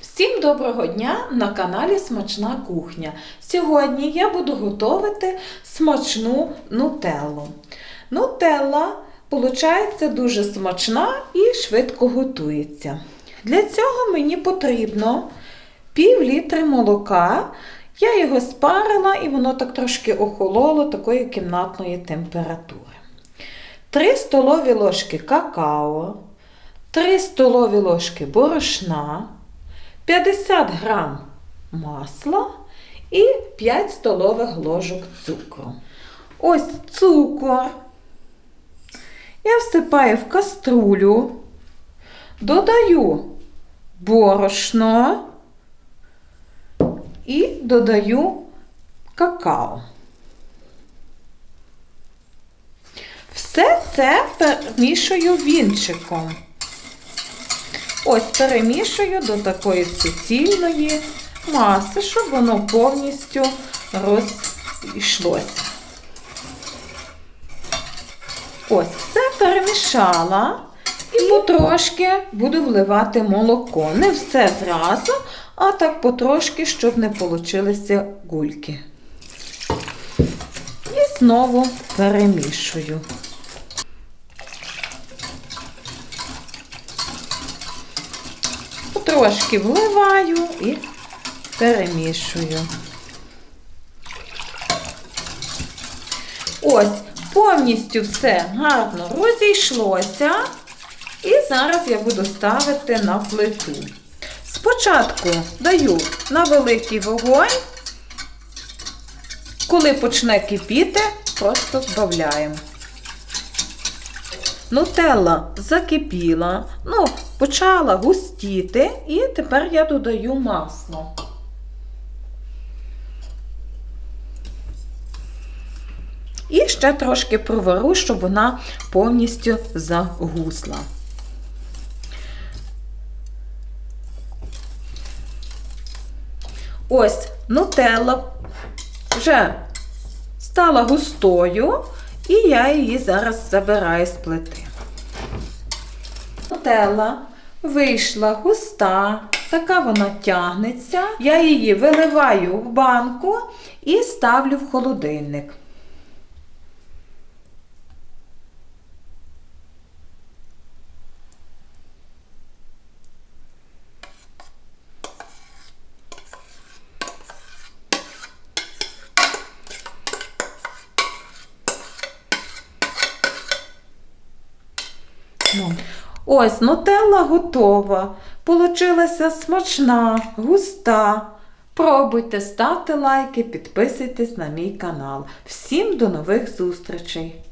Всім доброго дня на каналі Смачна кухня. Сьогодні я буду готувати смачну нутеллу. Нутелла, виходить, дуже смачна і швидко готується. Для цього мені потрібно пів літри молока. Я його спарила і воно так трошки охололо такої кімнатної температури. 3 столові ложки какао, 3 столові ложки борошна, 50 грам масла і 5 столових ложок цукру. Ось цукор. Я всипаю в каструлю, додаю борошно і додаю какао. Все це перемішую вінчиком. Ось перемішую до такої суцільної маси, щоб воно повністю розійшлося. Ось, все перемішала і потрошки буду вливати молоко. Не все зразу, а так потрошки, щоб не получилися гульки. І знову перемішую. Потрошки вливаю і перемішую. Ось, повністю все гарно розійшлося. І зараз я буду ставити на плиту. Спочатку даю на великий вогонь. Коли почне кипіти, просто збавляємо. Нутелла закипіла, ну, почала густіти, і тепер я додаю масло. І ще трошки провару, щоб вона повністю загусла. Ось нутелла вже стала густою, і я її зараз забираю з плити. Нутелла вийшла густа, така вона тягнеться. Я її виливаю в банку і ставлю в холодильник. Ну, Ось нутелла готова. Получилася смачна, густа. Пробуйте, ставте лайки, підписуйтесь на мій канал. Всім до нових зустрічей!